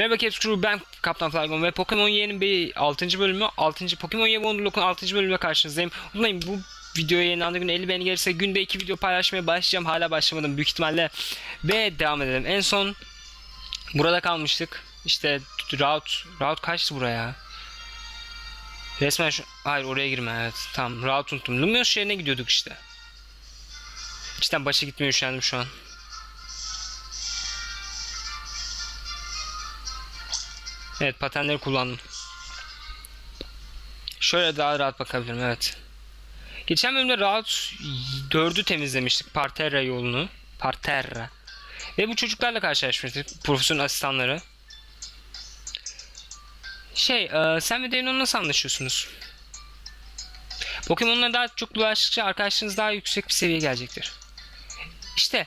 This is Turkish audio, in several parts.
Merhaba Caps Crew ben Kaptan Flygon ve Pokemon Y'nin bir 6. bölümü 6. Pokemon Y Wonderlock'un 6. bölümüyle karşınızdayım. Unutmayın bu videoya yayınlandığı gün 50 beğeni gelirse günde 2 video paylaşmaya başlayacağım. Hala başlamadım büyük ihtimalle. Ve devam edelim. En son burada kalmıştık. İşte route, route kaçtı buraya? Resmen şu... Hayır oraya girme evet. Tamam route unuttum. Lumios şehrine gidiyorduk işte. Cidden başa gitmeye üşendim şu an. Evet patenleri kullandım. Şöyle daha rahat bakabilirim evet. Geçen bölümde rahat 4'ü temizlemiştik Parterra yolunu. Parterra. Ve bu çocuklarla karşılaşmıştık. Profesörün asistanları. Şey e, sen ve Daniel nasıl anlaşıyorsunuz? Pokemon'la daha çok bulaştıkça arkadaşlarınız daha yüksek bir seviyeye gelecektir. İşte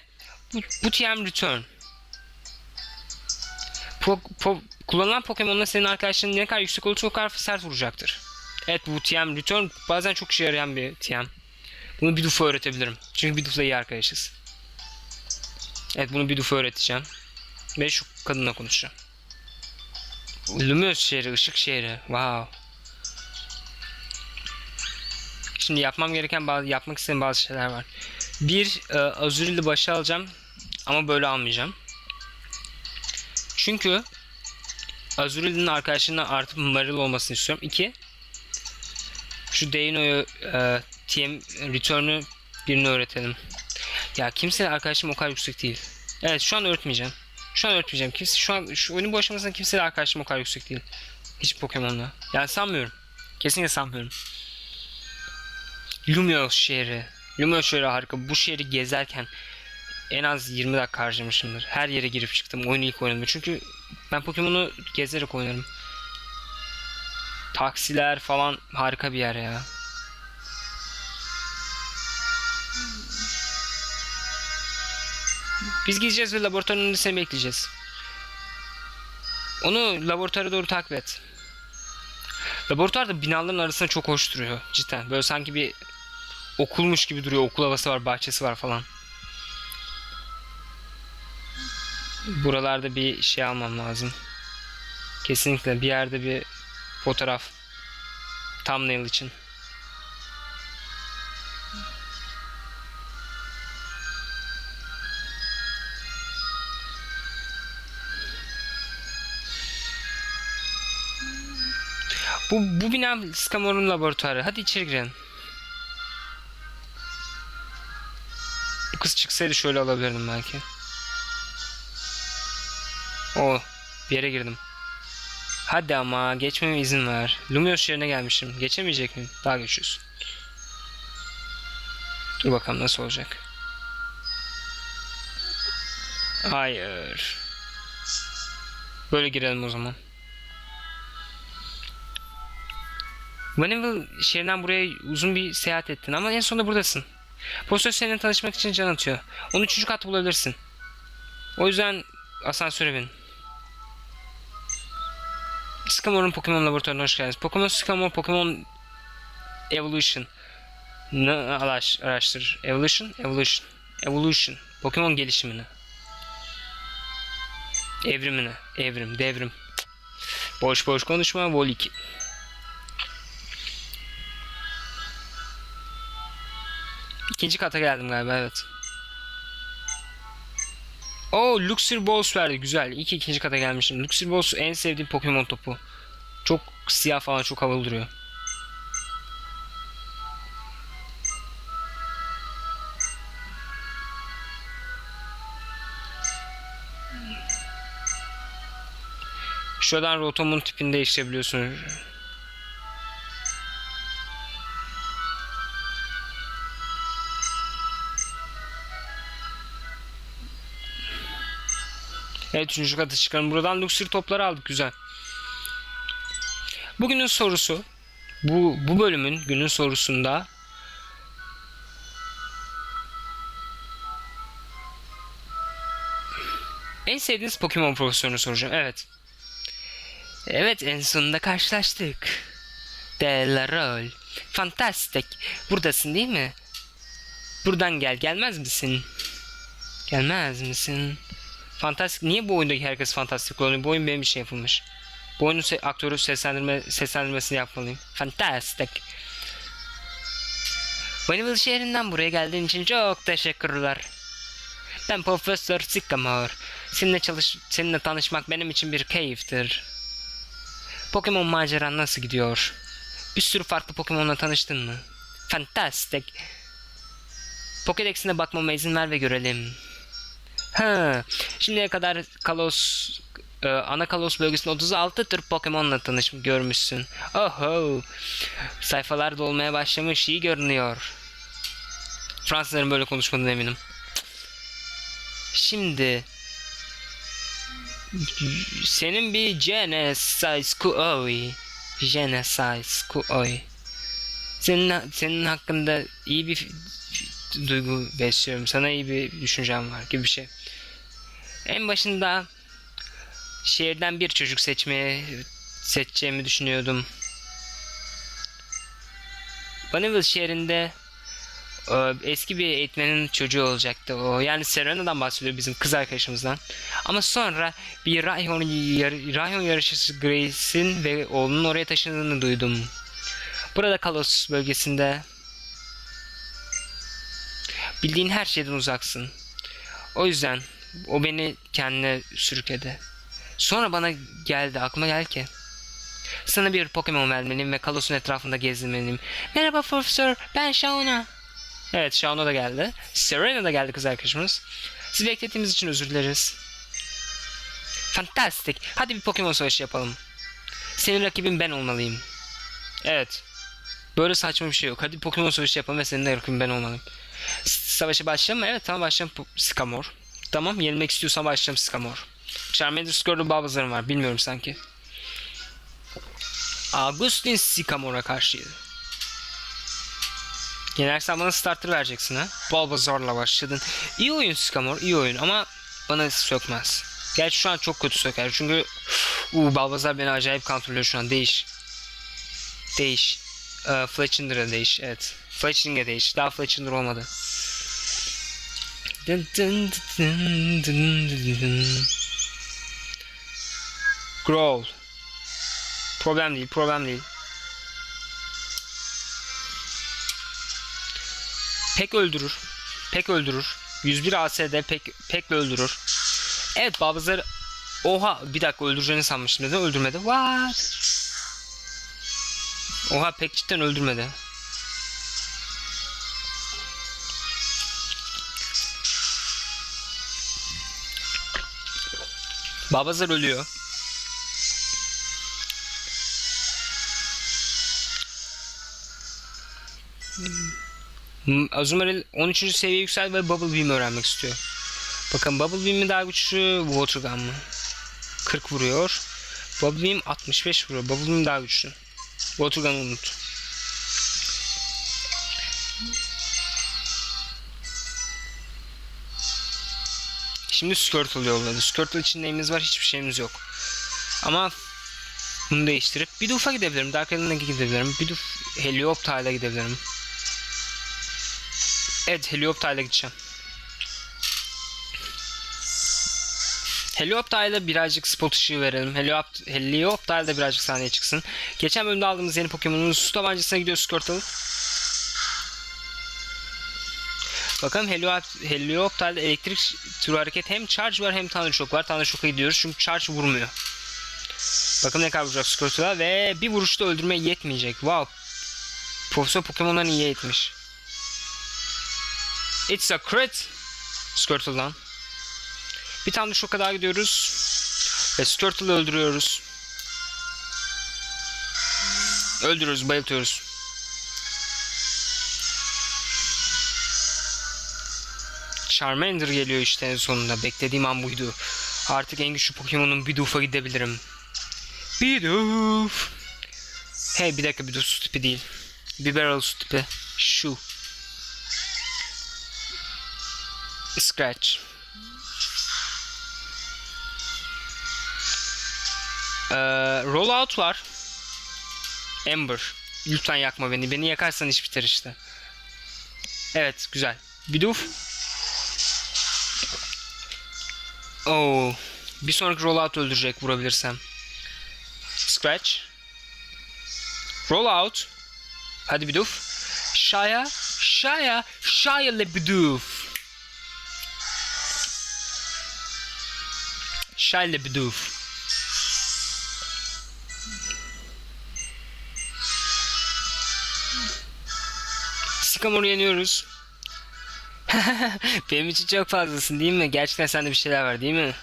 bu, bu TM Return. Po, po, Kullanılan Pokemon'la senin arkadaşların ne kadar yüksek olursa o kadar sert vuracaktır. Evet bu TM Return bazen çok işe yarayan bir TM. Bunu bir dufa öğretebilirim. Çünkü bir dufla iyi arkadaşız. Evet bunu bir dufa öğreteceğim. Ve şu kadınla konuşacağım. Lumos şehri, ışık şehri. Wow. Şimdi yapmam gereken bazı, yapmak istediğim bazı şeyler var. Bir, e, Azuril'i başa alacağım. Ama böyle almayacağım. Çünkü Azuri'nin arkadaşlarına artık Maril olmasını istiyorum. İki, şu Deino'yu e, TM Return'ü birini öğretelim. Ya kimse arkadaşım o kadar yüksek değil. Evet şu an öğretmeyeceğim. Şu an öğretmeyeceğim. Kimse şu an şu oyunun bu aşamasında kimse arkadaşım o kadar yüksek değil. Hiç Pokemon'la. Yani sanmıyorum. Kesinlikle sanmıyorum. Lumios şehri. Lumios şehri harika. Bu şehri gezerken en az 20 dakika harcamışımdır. Her yere girip çıktım. Oyunu ilk oynadım. Çünkü ben Pokemon'u gezerek oynarım. Taksiler falan harika bir yer ya. Biz gideceğiz ve laboratuvarın önünde seni bekleyeceğiz. Onu laboratuvara doğru takip et. Laboratuvar da binaların arasında çok hoş duruyor cidden. Böyle sanki bir okulmuş gibi duruyor. Okul havası var, bahçesi var falan. Buralarda bir şey almam lazım. Kesinlikle bir yerde bir fotoğraf thumbnail için. Bu, bu bina Scamor'un laboratuvarı. Hadi içeri girelim. Bu kız çıksaydı şöyle alabilirdim belki. O bir yere girdim. Hadi ama geçmeme izin ver. Lumios yerine gelmişim. Geçemeyecek miyim? Daha geçiyorsun. Dur bakalım nasıl olacak. Hayır. Böyle girelim o zaman. Vanilleville şehrinden buraya uzun bir seyahat ettin ama en sonunda buradasın. Profesör seninle tanışmak için can atıyor. Onu üçüncü katta bulabilirsin. O yüzden asansöre bin. Scamor'un Pokemon laboratuvarına hoş geldiniz. Pokemon Scamor Pokemon Evolution. Ne araş, araştır. Evolution, Evolution. Evolution. Pokemon gelişimini. Evrimini. Evrim, devrim. Boş boş konuşma. Vol 2. İkinci kata geldim galiba evet. Oo Luxur Balls verdi güzel. İyi ki ikinci kata gelmişim. Luxur Balls en sevdiğim Pokemon topu. Çok siyah falan çok havalı duruyor. Şuradan rotomun tipini değiştirebiliyorsunuz. Evet üçüncü kata çıkalım. Buradan luxury topları aldık güzel. Bugünün sorusu bu, bu bölümün günün sorusunda En sevdiğiniz Pokemon profesörünü soracağım. Evet. Evet en sonunda karşılaştık. Delarol. Fantastik. Buradasın değil mi? Buradan gel. Gelmez misin? Gelmez misin? Fantastik. Niye bu oyundaki herkes fantastik oluyor? Bu oyun benim için yapılmış. Bu oyunun se- aktörü seslendirme seslendirmesini yapmalıyım. Fantastik. Vanilla şehrinden buraya geldiğin için çok teşekkürler. Ben Profesör Sycamore. Seninle çalış seninle tanışmak benim için bir keyiftir. Pokemon maceran nasıl gidiyor? Bir sürü farklı Pokemon'la tanıştın mı? Fantastik. Pokédex'ine bakmama izin ver ve görelim. Ha, şimdiye kadar Kalos e, ana Kalos bölgesinde 36 tür Pokemon'la tanışmış görmüşsün. Oho. Sayfalar dolmaya başlamış, iyi görünüyor. Fransızların böyle konuşmadığına eminim. Şimdi senin bir Genesis Kuoi. Genesis Kuoi. Senin, senin hakkında iyi bir duygu besliyorum. Sana iyi bir düşüncem var gibi bir şey. En başında şehirden bir çocuk seçmeye seçeceğimi düşünüyordum. Bonneville şehrinde e, eski bir eğitmenin çocuğu olacaktı o. Yani Serena'dan bahsediyor bizim kız arkadaşımızdan. Ama sonra bir rayon, yar, rayon yarışçısı Grace'in ve oğlunun oraya taşındığını duydum. Burada Kalos bölgesinde bildiğin her şeyden uzaksın. O yüzden o beni kendine sürükledi. Sonra bana geldi aklıma gel ki sana bir Pokemon vermeliyim ve Kalos'un etrafında gezdirmeliyim. Merhaba Profesör ben Shauna. Evet Shauna da geldi. Serena da geldi kız arkadaşımız. Sizi beklettiğimiz için özür dileriz. Fantastik. Hadi bir Pokemon savaşı yapalım. Senin rakibin ben olmalıyım. Evet. Böyle saçma bir şey yok. Hadi Pokemon savaşı yapalım ve senin rakibin ben olmalıyım. S- Savaşa başlayalım? Evet tamam başlayalım Skamor. Tamam yenilmek istiyorsan başlayalım Skamor. Charmander Squirtle Bulbasaur'ım var. Bilmiyorum sanki. Augustin Sycamore'a karşıydı. Yenersen bana starter vereceksin ha. Bulbasaur'la başladın. İyi oyun Sycamore, iyi oyun ama bana sökmez. Gerçi şu an çok kötü söker çünkü Uuu Bulbasaur beni acayip kontrolüyor şu an. Değiş. Değiş. Ee, Fletchender'a değiş. Evet. Fletching'e değiş. Daha Fletchender olmadı. Dın dın dın. Problem değil, problem değil. Pek öldürür. Pek öldürür. 101 ASD pek pek öldürür. Evet Babızlar Oha bir dakika öldüreceğini sanmıştım. Neden öldürmedi? What? Oha pek cidden öldürmedi. Babazar ölüyor. Hmm, Azumarill 13. seviye yüksel ve Bubble Beam öğrenmek istiyor. Bakın Bubble Beam mi daha güçlü, Water Gun mı? 40 vuruyor. Bubble Beam 65 vuruyor. Bubble Beam daha güçlü. Water Gun'ı unut. Şimdi Squirtle yolladı. Squirtle için neyimiz var? Hiçbir şeyimiz yok. Ama bunu değiştirip Bidooф'a gidebilirim. Dark Island'a gidebilirim. Bidoof Helioptile'a gidebilirim. Evet Helioptile'a gideceğim. Helioptile'a birazcık spot ışığı verelim. Heliop Helioptile birazcık sahneye çıksın. Geçen bölümde aldığımız yeni Pokemon'un su tabancasına gidiyor Squirtle. Bakalım Heliop Helioptile'de elektrik türü hareket hem charge var hem Thunder Shock var. Thunder Shock'a gidiyoruz çünkü charge vurmuyor. Bakalım ne kadar vuracak Squirtle'a ve bir vuruşta öldürmeye yetmeyecek. Wow. Profesör Pokemon'dan iyi eğitmiş. It's a crit. Squirtle'dan. Bir tane de şoka daha gidiyoruz. Ve Squirtle'ı öldürüyoruz. Öldürüyoruz, bayıltıyoruz. Charmander geliyor işte en sonunda. Beklediğim an buydu. Artık en güçlü Pokemon'un Bidoof'a gidebilirim. Bidoof. Hey bir dakika Bidoof su tipi değil. Biberal su tipi. Şu. Scratch. Ee, rollout var. Ember. Lütfen yakma beni. Beni yakarsan iş biter işte. Evet güzel. Bidoof. Oo. Bir sonraki rollout öldürecek vurabilirsem. Scratch. Rollout. Hadi bir duf. Shia. Shia. Shia LeBeouf. Shia LeBeouf. Sikamoru yeniyoruz. Benim için çok fazlasın değil mi? Gerçekten sende bir şeyler var değil mi?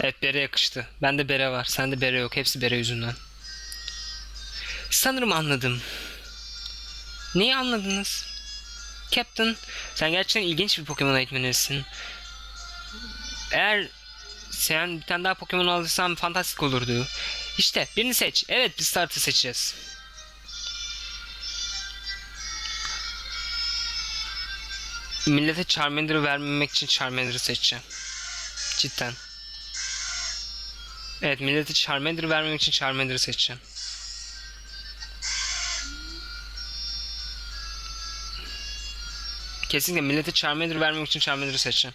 Evet bere yakıştı. Bende bere var. Sende bere yok. Hepsi bere yüzünden. Sanırım anladım. Neyi anladınız? Captain, sen gerçekten ilginç bir Pokemon eğitmenisin. Eğer sen bir tane daha Pokemon alırsan fantastik olurdu. İşte birini seç. Evet biz startı seçeceğiz. Millete Charmander'ı vermemek için Charmander'ı seçeceğim. Cidden. Evet millete Charmander'ı vermemek için Charmander'ı seçeceğim. Kesinlikle millete Charmander vermemek için Charmander'ı seçeceğim.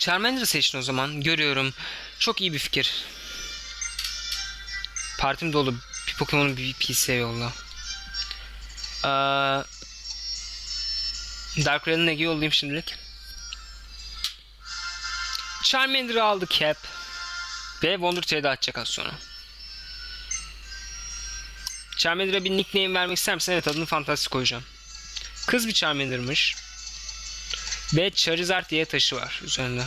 Charmander'ı seçtin o zaman. Görüyorum. Çok iyi bir fikir. Partim dolu. Bir Pokemon'u bir PC'ye yolla. Aa, Dark Real'ın Ege'yi yollayayım şimdilik. Charmander'ı aldı Cap. Ve Wonder Trade'i atacak az sonra. Charmander'a bir nickname vermek ister misin? Evet adını fantastik koyacağım. Kız bir Charmander'mış. Ve Charizard diye taşı var üzerinde.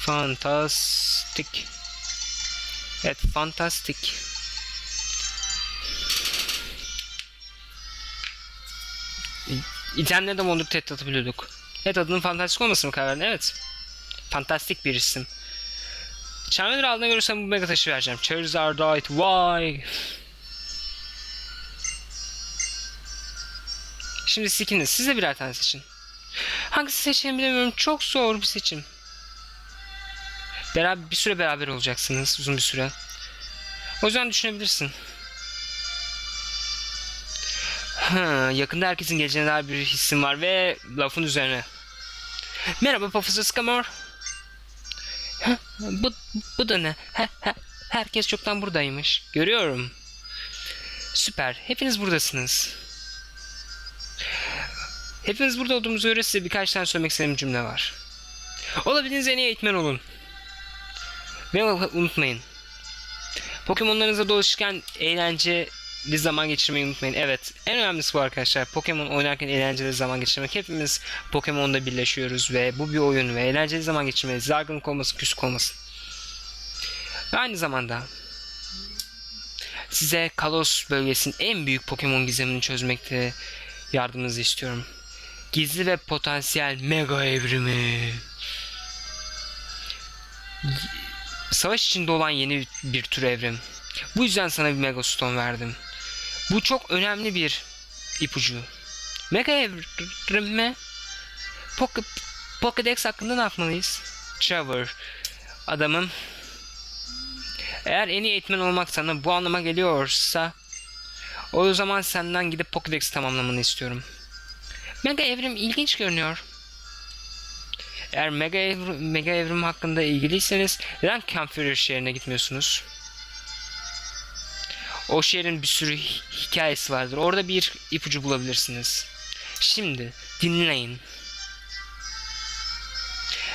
Fantastik. Evet fantastik. İtemleri de Wonder Tet atabiliyorduk. Evet adının fantastik olmasını mı karar? Evet. Fantastik bir isim. Charmander aldığına sana bu mega taşı vereceğim. Charizardite Why? Şimdi siz ikiniz. Siz de birer tane seçin. Hangisi seçeceğimi bilemiyorum. Çok zor bir seçim. Beraber bir süre beraber olacaksınız. Uzun bir süre. O yüzden düşünebilirsin. Ha, yakında herkesin geleceğine dair bir hissim var ve lafın üzerine. Merhaba Profesör Skamor. Ha, bu, bu da ne? Ha, ha, herkes çoktan buradaymış. Görüyorum. Süper. Hepiniz buradasınız. Hepiniz burada olduğumuzu göre size birkaç tane söylemek istediğim cümle var. Olabildiğiniz en iyi eğitmen olun. Ve unutmayın. Pokemonlarınızla dolaşırken eğlenceli zaman geçirmeyi unutmayın. Evet, en önemlisi bu arkadaşlar. Pokemon oynarken eğlenceli zaman geçirmek. Hepimiz Pokemon'da birleşiyoruz ve bu bir oyun ve eğlenceli zaman geçirmeliyiz. Zargınlık olmasın, küslük olmasın. Ve aynı zamanda size Kalos bölgesinin en büyük Pokemon gizemini çözmekte yardımınızı istiyorum. Gizli ve potansiyel mega evrimi. Savaş içinde olan yeni bir tür evrim. Bu yüzden sana bir Mega Stone verdim. Bu çok önemli bir ipucu. Mega evrim mi? Poke Pokédex hakkında ne yapmalıyız? Trevor. Adamım. Eğer en iyi eğitmen olmak sana bu anlama geliyorsa o zaman senden gidip Pokédex tamamlamanı istiyorum. Mega evrim ilginç görünüyor. Eğer Mega Evrim, Mega Evrim hakkında ilgiliyseniz neden Campfire şehrine gitmiyorsunuz? O şehrin bir sürü hi- hikayesi vardır. Orada bir ipucu bulabilirsiniz. Şimdi dinleyin.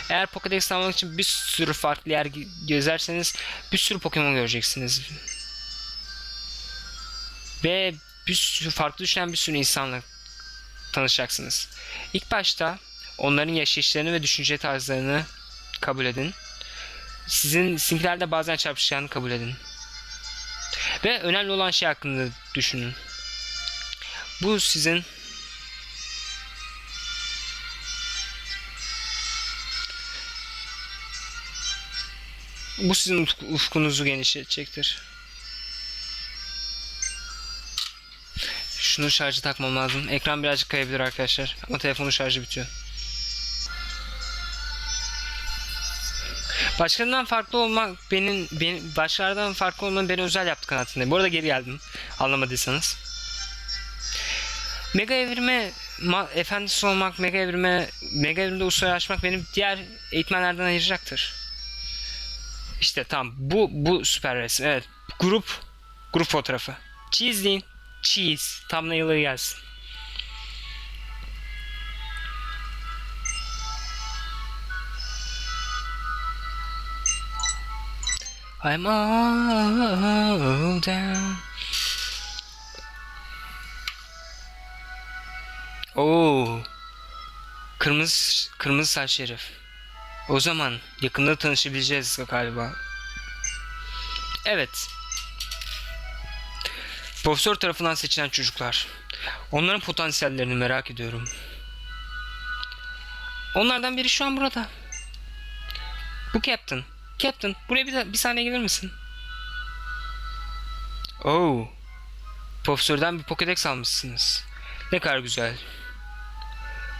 Eğer Pokédex almak için bir sürü farklı yer ge- gezerseniz bir sürü Pokemon göreceksiniz. Ve bir sürü farklı düşünen bir sürü insanla tanışacaksınız. İlk başta onların yaşayışlarını ve düşünce tarzlarını kabul edin. Sizin sizinkilerle bazen çarpışacağını kabul edin. Ve önemli olan şey hakkında düşünün. Bu sizin Bu sizin ufk- ufkunuzu genişletecektir. Şunu şarjı takmam lazım. Ekran birazcık kayabilir arkadaşlar. Ama telefonun şarjı bitiyor. Başkalarından farklı olmak benim, benim başkalarından farklı olmanın beni özel yaptı kanaatindeyim. Bu arada geri geldim. Anlamadıysanız. Mega evrime ma- efendisi olmak, mega evrime, mega evrimde açmak benim diğer eğitmenlerden ayıracaktır. İşte tam bu bu süper resim. Evet. Grup grup fotoğrafı. Cheese deyin. Cheese. Thumbnail'ı gelsin. I'm all down. Oo. Kırmızı kırmızı saç herif. O zaman yakında tanışabileceğiz galiba. Evet. Profesör tarafından seçilen çocuklar. Onların potansiyellerini merak ediyorum. Onlardan biri şu an burada. Bu Captain. Captain, buraya bir, bir saniye gelir misin? Oo. Profesörden bir Pokédex almışsınız. Ne kadar güzel.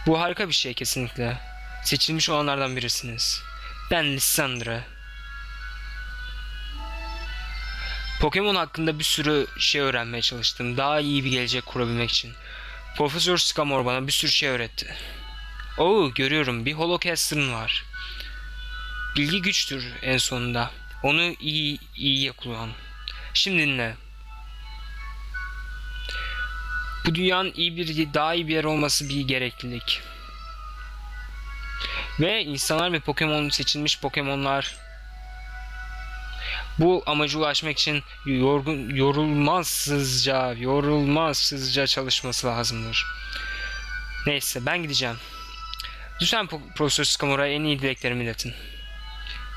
Bu harika bir şey kesinlikle. Seçilmiş olanlardan birisiniz. Ben Lissandra. Pokemon hakkında bir sürü şey öğrenmeye çalıştım. Daha iyi bir gelecek kurabilmek için. Profesör Scamor bana bir sürü şey öğretti. Oo görüyorum bir Holocaster'ın var. Bilgi güçtür en sonunda. Onu iyi iyi kullan. Şimdi dinle. Bu dünyanın iyi bir daha iyi bir yer olması bir gereklilik. Ve insanlar ve Pokemon seçilmiş Pokemonlar bu amaca ulaşmak için yorgun, yorulmazsızca, yorulmazsızca çalışması lazımdır. Neyse ben gideceğim. Lütfen Profesör Skamora'ya en iyi dileklerimi iletin.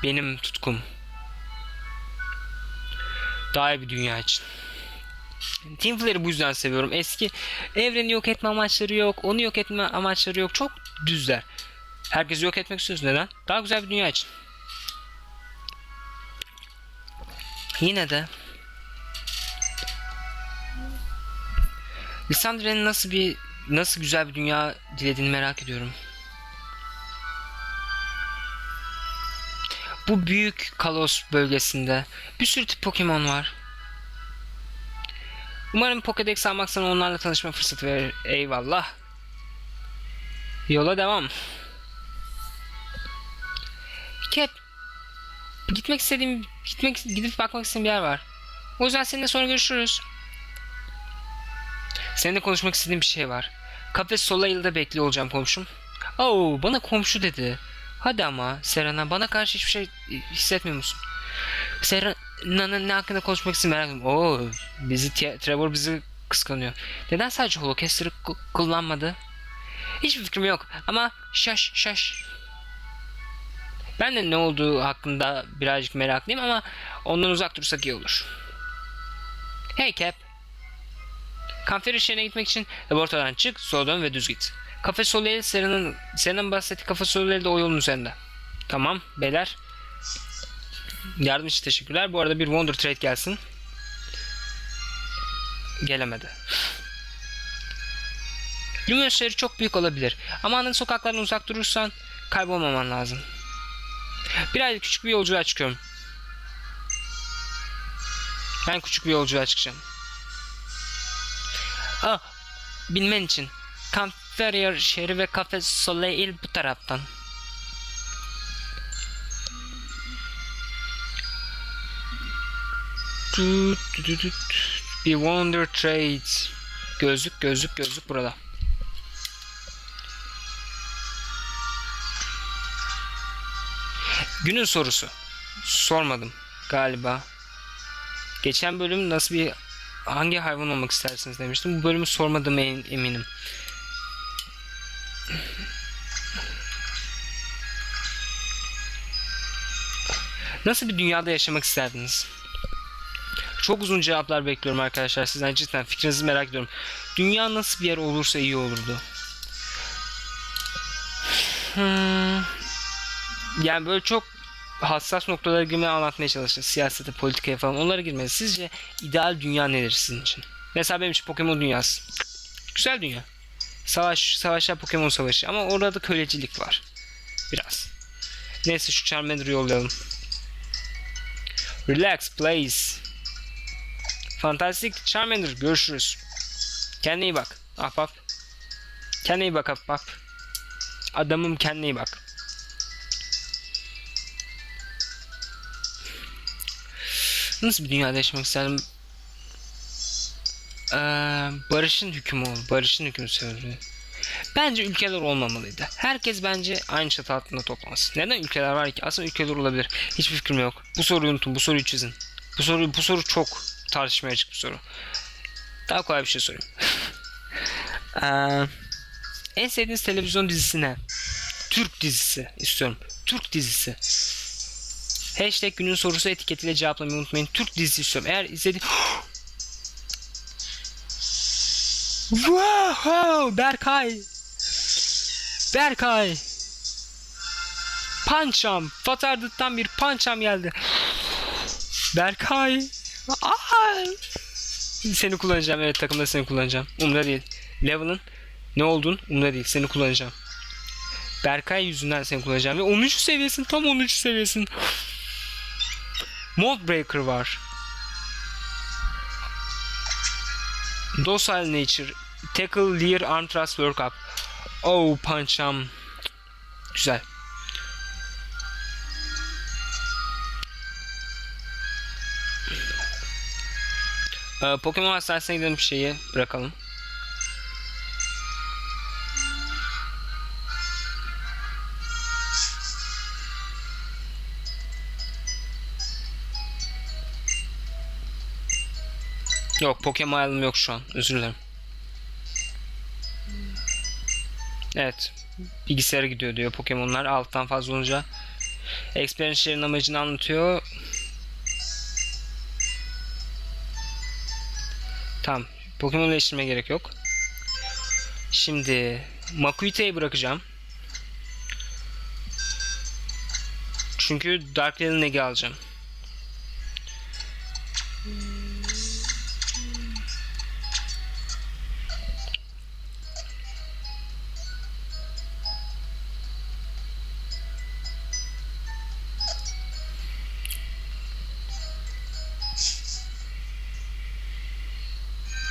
Benim tutkum. Daha iyi bir dünya için. Team Flare'ı bu yüzden seviyorum. Eski evreni yok etme amaçları yok. Onu yok etme amaçları yok. Çok düzler. Herkesi yok etmek istiyoruz. Neden? Daha güzel bir dünya için. Yine de Lisandre'nin nasıl bir nasıl güzel bir dünya dilediğini merak ediyorum. Bu büyük Kalos bölgesinde bir sürü tip Pokemon var. Umarım Pokédex almak sana onlarla tanışma fırsatı verir. Eyvallah. Yola devam. Cap. Gitmek istediğim, gitmek gidip bakmak istediğim bir yer var. O yüzden seninle sonra görüşürüz. Seninle konuşmak istediğim bir şey var. Kafe Soleil'de bekliyor olacağım komşum. Oo, bana komşu dedi. Hadi ama Serena bana karşı hiçbir şey hissetmiyor musun? Serena'nın ne hakkında konuşmak için merak ediyorum. Oo, bizi Trevor bizi kıskanıyor. Neden sadece Holocaster'ı ku- kullanmadı? Hiçbir fikrim yok ama şaş şaş. Ben de ne olduğu hakkında birazcık meraklıyım ama ondan uzak dursak iyi olur. Hey Cap. Kanfer işlerine gitmek için laboratuvardan çık, sola dön ve düz git. Kafe Soleil Serena'nın Serena'nın bahsettiği Kafe Soleil de o yolun üzerinde. Tamam beyler. Yardım için teşekkürler. Bu arada bir Wonder Trade gelsin. Gelemedi. Luminos şehri çok büyük olabilir. Ama anın sokaklarından uzak durursan kaybolmaman lazım. Bir aylık küçük bir yolculuğa çıkıyorum. Ben küçük bir yolculuğa çıkacağım. Ah, bilmen için. Campherier şehri ve Cafe Soleil bu taraftan. Bir Wonder Trades. Gözlük, gözlük, gözlük burada. Günün sorusu. Sormadım galiba. Geçen bölüm nasıl bir hangi hayvan olmak istersiniz demiştim. Bu bölümü sormadım eminim. Nasıl bir dünyada yaşamak isterdiniz? Çok uzun cevaplar bekliyorum arkadaşlar sizden cidden fikrinizi merak ediyorum. Dünya nasıl bir yer olursa iyi olurdu. Hmm. Yani böyle çok hassas noktalara girmeye anlatmaya çalıştım. Siyasete, politikaya falan onlara girmedi. Sizce ideal dünya nedir sizin için? Mesela benim için Pokemon dünyası. Güzel dünya. Savaş, savaşlar Pokemon savaşı ama orada da kölecilik var. Biraz. Neyse şu Charmander'ı yollayalım. Relax please. Fantastic Charmander görüşürüz. Kendine iyi bak. Ahbap. Kendine iyi bak bak. Adamım kendine iyi bak. Nasıl bir dünyada yaşamak isterdim? Ee, barışın hükmü ol. Barışın hükmü söylüyor. Bence ülkeler olmamalıydı. Herkes bence aynı çatı altında toplansın. Neden ülkeler var ki? Aslında ülkeler olabilir. Hiçbir fikrim yok. Bu soruyu unutun. Bu soruyu çizin. Bu soru bu soru çok tartışmaya açık bir soru. Daha kolay bir şey sorayım. Ee, en sevdiğiniz televizyon dizisi ne? Türk dizisi istiyorum. Türk dizisi. Hashtag günün sorusu etiketiyle cevaplamayı unutmayın. Türk dizisi istiyorum. Eğer izledi... wow, Berkay. Berkay. Pançam. Fatardıktan bir pançam geldi. Berkay. Aa! Seni kullanacağım. Evet takımda seni kullanacağım. Umda değil. Level'ın ne oldun? Umda değil. Seni kullanacağım. Berkay yüzünden seni kullanacağım. Ve 13 seviyesin. Tam 13 seviyesin. Mold Breaker var. Docile Nature. Tackle Lear Arm Thrust Workup. Oh Puncham. Güzel. Ee, Pokemon Hastanesi'ne gidelim şeyi bırakalım. Yok Pokemon yok şu an. Özür dilerim. Evet. Bilgisayara gidiyor diyor Pokemon'lar alttan fazla olunca. Experience'lerin amacını anlatıyor. Tamam. Pokemon'u değiştirmeye gerek yok. Şimdi Makuite'yi bırakacağım. Çünkü Dark Lady Negi alacağım.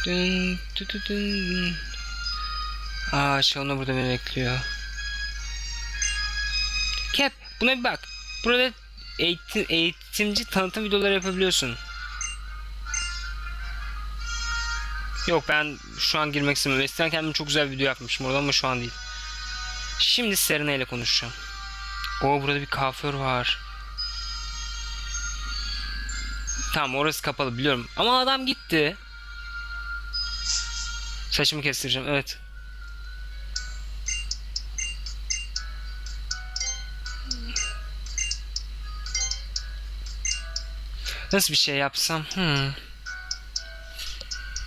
Dün, dü, dü, dün. Aa Şalona burada beni bekliyor. Cap buna bir bak. Burada eğitim, eğitimci tanıtım videoları yapabiliyorsun. Yok ben şu an girmek istemiyorum. Eskiden kendim çok güzel bir video yapmışım orada ama şu an değil. Şimdi Serena ile konuşacağım. O burada bir kuaför var. Tamam orası kapalı biliyorum. Ama adam gitti. Saçımı kestireceğim evet. Nasıl bir şey yapsam? Hmm.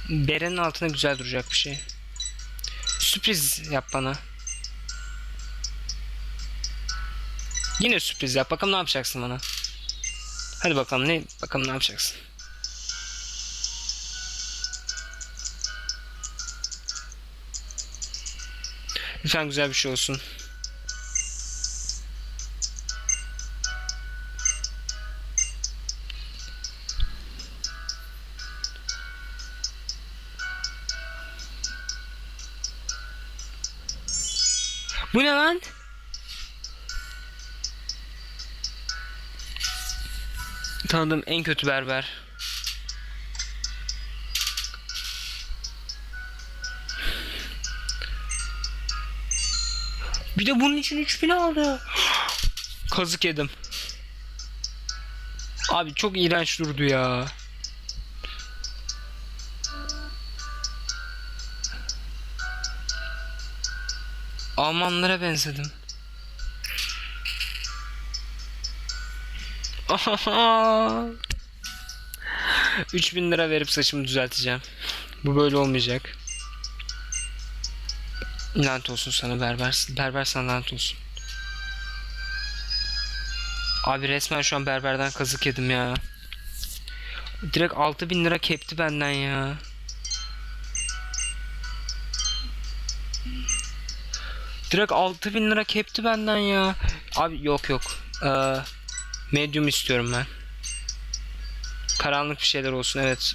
Berenin altına güzel duracak bir şey. Sürpriz yap bana. Yine sürpriz yap. Bakalım ne yapacaksın bana. Hadi bakalım ne bakalım ne yapacaksın. Lütfen güzel bir şey olsun. Bu ne lan? Tanıdığım en kötü berber. Bir de bunun için 3000 aldı. Kazık yedim. Abi çok iğrenç durdu ya. Almanlara benzedim. 3000 lira verip saçımı düzelteceğim. Bu böyle olmayacak. Lanet olsun sana berber. Berber sana lanet olsun. Abi resmen şu an berberden kazık yedim ya. Direkt 6000 lira kepti benden ya. Direkt 6000 lira kepti benden ya. Abi yok yok. Ee, medium istiyorum ben. Karanlık bir şeyler olsun evet.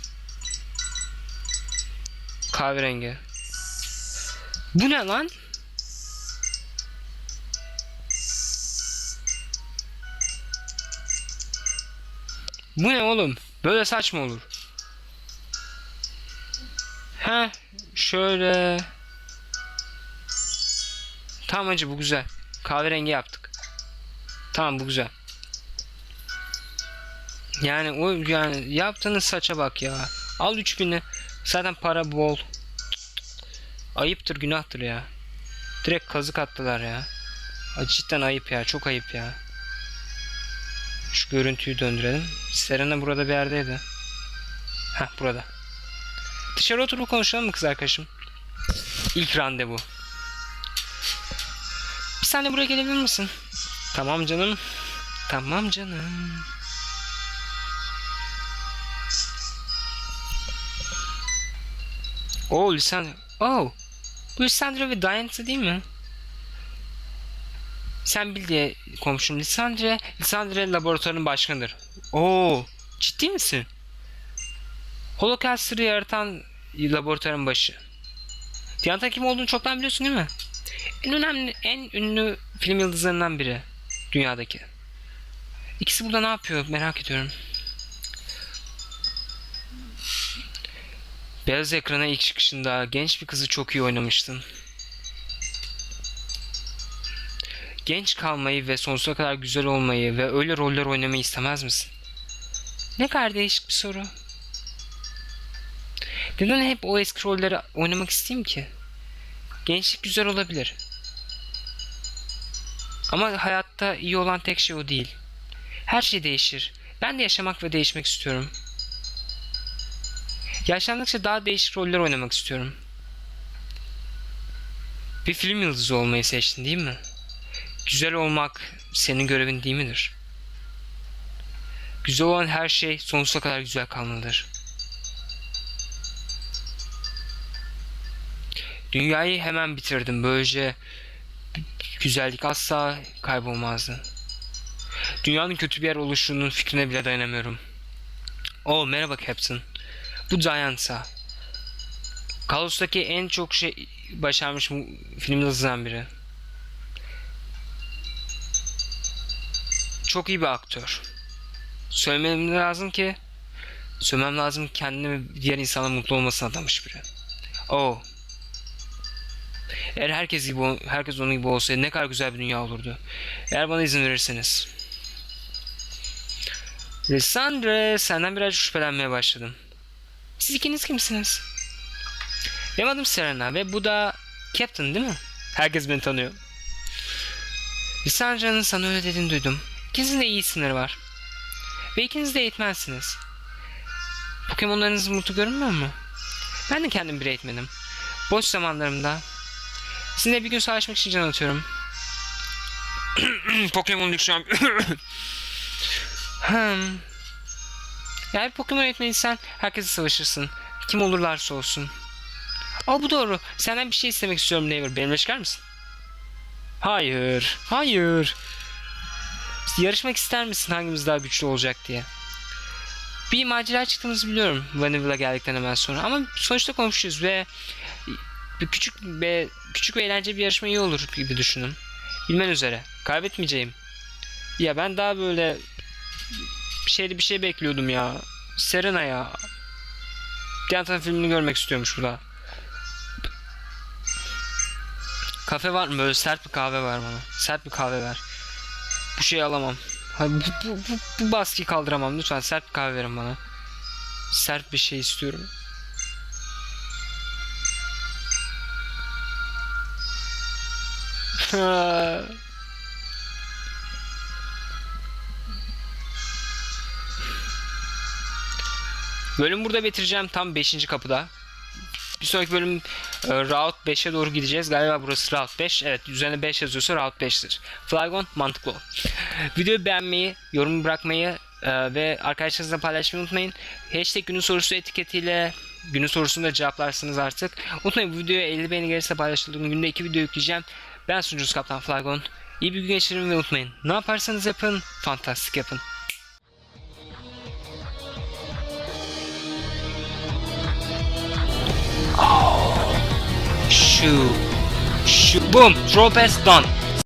Kahverengi. Bu ne lan? Bu ne oğlum? Böyle saçma olur. Ha, şöyle. Tamam hacı bu güzel. Kahverengi yaptık. Tamam bu güzel. Yani o yani yaptığınız saça bak ya. Al 3000'i. Zaten para bol. Ayıptır günahtır ya. Direkt kazık attılar ya. Cidden ayıp ya çok ayıp ya. Şu görüntüyü döndürelim. Serena burada bir yerdeydi. Heh burada. Dışarı oturup konuşalım mı kız arkadaşım? İlk randevu. Bir saniye buraya gelebilir misin? Tamam canım. Tamam canım. Oo Lisandro. Oh. Bu ve Diana değil mi? Sen bil diye komşum Lisandre. Lisandre laboratuvarın başkanıdır. Oo. Ciddi misin? Holocaust'ı yaratan laboratuvarın başı. Diana kim olduğunu çoktan biliyorsun değil mi? En önemli, en ünlü film yıldızlarından biri. Dünyadaki. İkisi burada ne yapıyor merak ediyorum. Beyaz ekrana ilk çıkışında genç bir kızı çok iyi oynamıştın. Genç kalmayı ve sonsuza kadar güzel olmayı ve öyle roller oynamayı istemez misin? Ne kadar değişik bir soru. Neden hep o eski rolleri oynamak isteyeyim ki? Gençlik güzel olabilir. Ama hayatta iyi olan tek şey o değil. Her şey değişir. Ben de yaşamak ve değişmek istiyorum. Yaşlandıkça daha değişik roller oynamak istiyorum. Bir film yıldızı olmayı seçtin değil mi? Güzel olmak senin görevin değil midir? Güzel olan her şey sonsuza kadar güzel kalmalıdır. Dünyayı hemen bitirdim. Böylece güzellik asla kaybolmazdı. Dünyanın kötü bir yer oluşunun fikrine bile dayanamıyorum. Oh merhaba Captain. Bu Giants'a. Kalos'taki en çok şey başarmış film yıldızından biri. Çok iyi bir aktör. Söylemem lazım ki söylemem lazım kendini diğer insanların mutlu olmasına adamış biri. Oh. Eğer herkes gibi herkes onun gibi olsaydı ne kadar güzel bir dünya olurdu. Eğer bana izin verirseniz. Lissandre senden biraz şüphelenmeye başladım. Siz ikiniz kimsiniz? Benim adım Serena ve bu da Captain değil mi? Herkes beni tanıyor. Lissandra'nın sana öyle dediğini duydum. İkinizin de iyi isimleri var. Ve ikiniz de eğitmensiniz. Pokemonlarınız mutlu görünmüyor mu? Ben de kendim bir eğitmenim. Boş zamanlarımda sizinle bir gün savaşmak için can atıyorum. Pokemon düşüyorum. hmm. Eğer Pokemon eğitmeniysen herkese savaşırsın. Kim olurlarsa olsun. Aa bu doğru. Senden bir şey istemek istiyorum Neighbor. Benimle çıkar mısın? Hayır. Hayır. Yarışmak ister misin hangimiz daha güçlü olacak diye. Bir macera çıktığımızı biliyorum Vanilla geldikten hemen sonra ama sonuçta komşuyuz ve bir küçük ve küçük ve eğlenceli bir yarışma iyi olur gibi düşünün. Bilmen üzere. Kaybetmeyeceğim. Ya ben daha böyle bir şeyde bir şey bekliyordum ya. Serena ya. Diyantan filmini görmek istiyormuş burada. Kafe var mı? Böyle sert bir kahve var bana. Sert bir kahve ver. Bu şeyi alamam. Ha, bu, bu, bu, bu baskıyı kaldıramam. Lütfen sert bir kahve verin bana. Sert bir şey istiyorum. Bölüm burada bitireceğim tam 5. kapıda. Bir sonraki bölüm e, Route 5'e doğru gideceğiz. Galiba burası Route 5. Evet üzerine 5 yazıyorsa Route 5'tir. Flygon mantıklı o. Videoyu beğenmeyi, yorum bırakmayı e, ve arkadaşlarınızla paylaşmayı unutmayın. Hashtag günün sorusu etiketiyle günün sorusunu da cevaplarsınız artık. Unutmayın bu videoya 50 beğeni gelirse paylaşıldığını günde 2 video yükleyeceğim. Ben sunucunuz Kaptan Flygon. İyi bir gün geçirin ve unutmayın. Ne yaparsanız yapın, fantastik yapın. Oh! Shoo! Shoo! Boom! Drop as done.